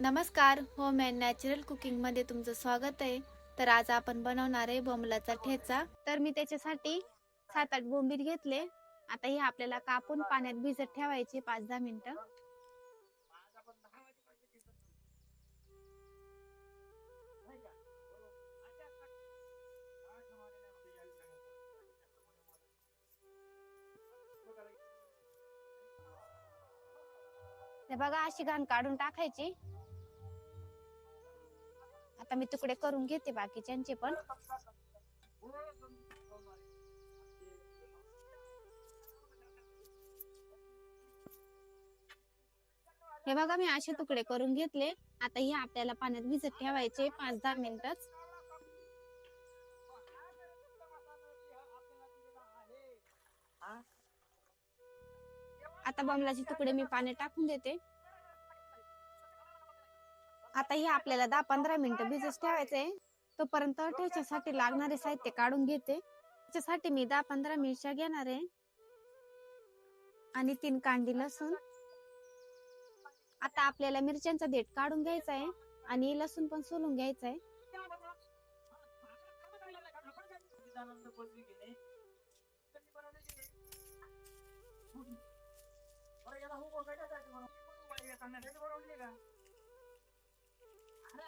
नमस्कार home and natural कुकिंगमध्ये तुमचं स्वागत आहे. तर आज आपण बनवणार आहे बोंबलाचा ठेचा. तर मी त्याच्यासाठी सात आठ बोंबील घेतले. आता हे आपल्याला कापून पाण्यात भिजत ठेवायचे पाच दहा मिनिटं. बघा अशी घाण काढून टाकायची. आता मी तुकडे करून घेते बाकीच्यांचे पण. हे बघा मी असे तुकडे करून घेतले. आता हे आपल्याला पाण्यात भिजत ठेवायचे पाच दहा मिनिटच. आता बमलाचे तुकडे मी पाण्यात टाकून देते. आता हे आपल्याला दहा पंधरा मिनिटं भिजत ठेवायचंय. तोपर्यंत ठेच्यासाठी लागणारे साहित्य काढून घेते. त्याच्यासाठी मी दहा पंधरा मिरच्या घेणार आहे. आणि तीन कांडी लसूण. आता आपल्याला मिरच्यांचा देठ काढून घ्यायचा आहे. आणि लसूण पण सोलून घ्यायचा आहे.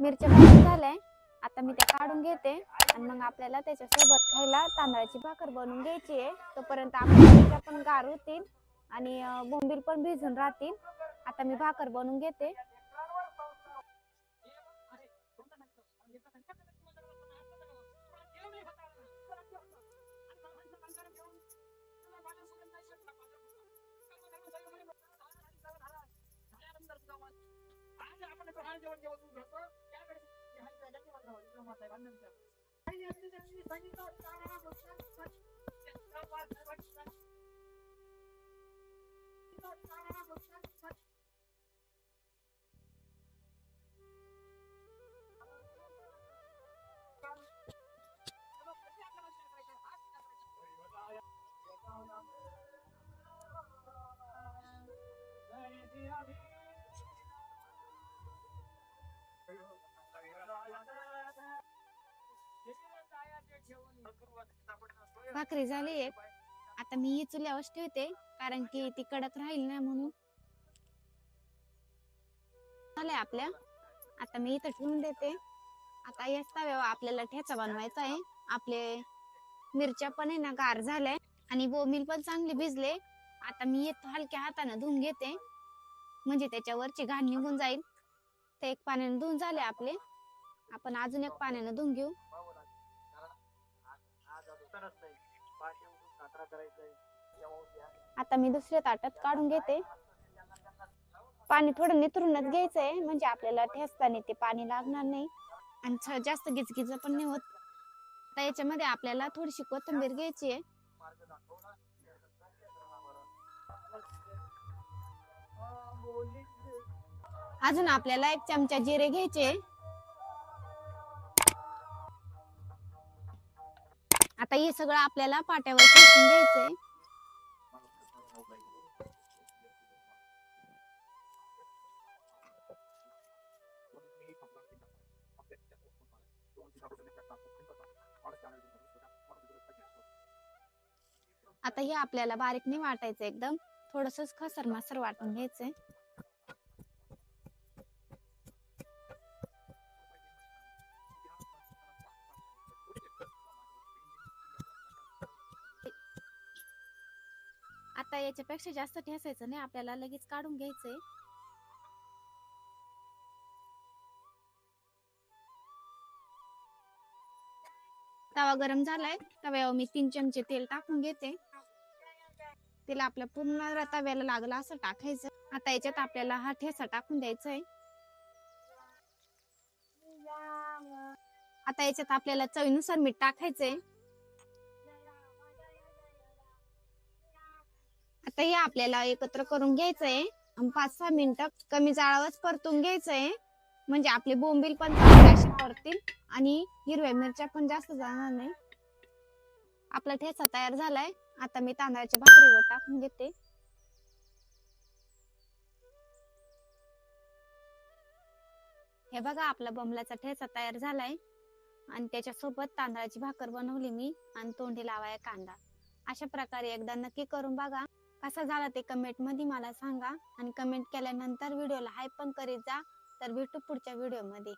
मिरच्या भाजून झाल्या. आता मी त्या काढून घेते. आणि मग आपल्याला त्याच्यासोबत खायला तांदळाची भाकर बनवून घ्यायची आहे. तोपर्यंत आपल्या मिरच्या पण गार होतील आणि बोंबील पण भिजून राहतील. आता मी भाकर बनवून घेते. 然后我就这么在玩弄着。哎呀，这个去，咱就到家了，我上，咱去。भाकरी झाली एक. आता मी ही चुल्यावर ठेवते कारण की ती कडक राहील ना म्हणून. झालंय आपल्या. आता मी इथं ठेवून देते. आता याच तव्यावर आपल्याला ठेचा बनवायचा आहे. आपले मिरच्या पण आहे ना गार झाल्या आणि बोमिल पण चांगले भिजले. आता मी येतो हलक्या हाताने धुवून घेते. म्हणजे त्याच्यावरची घाण निघून जाईल. ते एक पाण्याने धुवून झाले आपले. आपण अजून एक पाण्याने धुवून घेऊ. आता मी दुसऱ्या ताटात काढून घेते. पाणी थोडं निथरूनच घ्यायचंय म्हणजे आपल्याला ठेचताना ते पाणी लागणार नाही. आणि छ- जास्त गिचगिच पण नाही होत. आता याच्यामध्ये आपल्याला थोडीशी कोथिंबीर घ्यायची आहे. अजून आपल्याला एक चमचा जिरे घ्यायचे आता हे सगळं आपल्याला पाट्यावर खेचून घ्यायचंय. आता हे आपल्याला बारीकने वाटायचं एकदम. थोडस खसर मासर वाटून घ्यायचंय. आता याच्यापेक्षा जास्त ठेसायचं नाही आपल्याला लगेच काढून घ्यायचंय. तवा गरम झालाय तव्यावर मी तीन चमचे तेल टाकून घेते. तेल आपल्या पूर्ण तव्याला लागलं असं टाकायचं. आता याच्यात आपल्याला हा ठेसा टाकून द्यायचा आहे आता याच्यात आपल्याला चवीनुसार मीठ टाकायचंय. तर हे आपल्याला एकत्र करून घ्यायचंय. आणि पाच सहा मिनिटं कमी जाळावरच परतून घ्यायचंय. म्हणजे आपले बोंबील पण अशी परतील आणि हिरव्या मिरच्या पण जास्त जाणार नाही. आपला ठेचा तयार झालाय. आता मी तांदळाच्या भाकरीवर टाकून घेते. हे बघा आपला बमलाचा ठेचा तयार झालाय. आणि त्याच्यासोबत तांदळाची भाकर बनवली मी आणि तोंडी लावाय कांदा. अशा प्रकारे एकदा नक्की करून बघा. कसा झाला ते कमेंटमध्ये मला सांगा. आणि कमेंट केल्यानंतर व्हिडिओला हाय पण करीत जा. तर भेटू पुढच्या व्हिडिओमध्ये